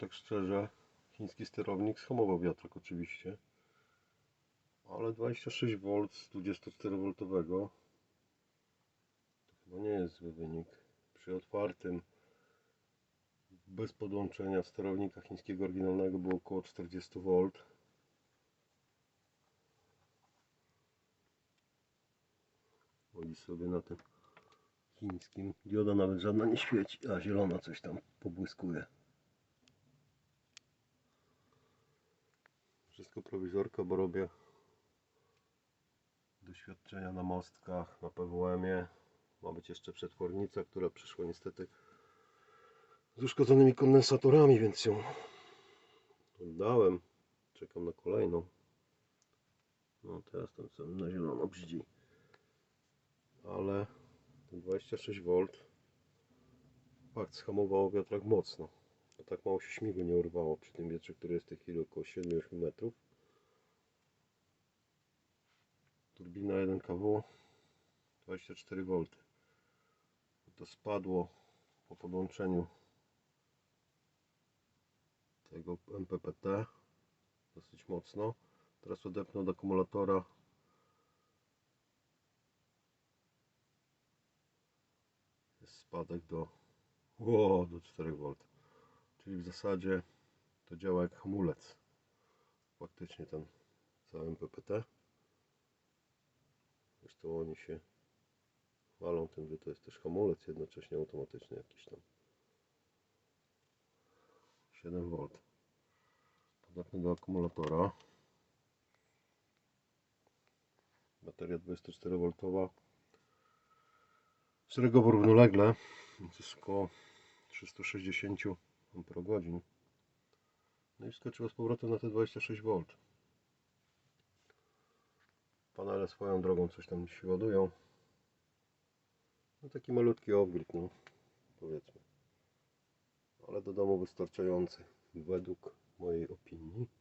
tak szczerze, chiński sterownik schamował wiatrak oczywiście. Ale 26V z 24V to chyba nie jest zły wynik. Przy otwartym, bez podłączenia sterownika chińskiego oryginalnego było około 40V. Chodzi sobie na tym chińskim. Dioda nawet żadna nie świeci, a zielona coś tam pobłyskuje. Wszystko prowizorka, bo robię doświadczenia na mostkach, na PWM-ie. Ma być jeszcze przetwornica, która przyszła niestety z uszkodzonymi kondensatorami, więc ją oddałem. Czekam na kolejną. No teraz ten co na zielono brzydzi. Ale ten 26V fakt schamowało wiatrak mocno. A tak mało się śmigu nie urwało przy tym wietrze, który jest w tej chwili około 7-8 metrów. Turbina 1 kW 24V. To spadło po podłączeniu tego MPPT dosyć mocno. Teraz odepnę od akumulatora jest spadek do, o, do 4V. Czyli w zasadzie to działa jak hamulec. Faktycznie ten cały MPPT. Zresztą oni się chwalą tym, że to jest też hamulec jednocześnie automatyczny jakiś tam. 7V. Podepnę do akumulatora. Bateria 24V. Szeregowo równolegle. Więc jest około 360 Ah. No i wskoczyło z powrotem na te 26V. Panele swoją drogą coś tam się ładują. No taki malutki off-grid, no powiedzmy. Ale do domu wystarczający według mojej opinii.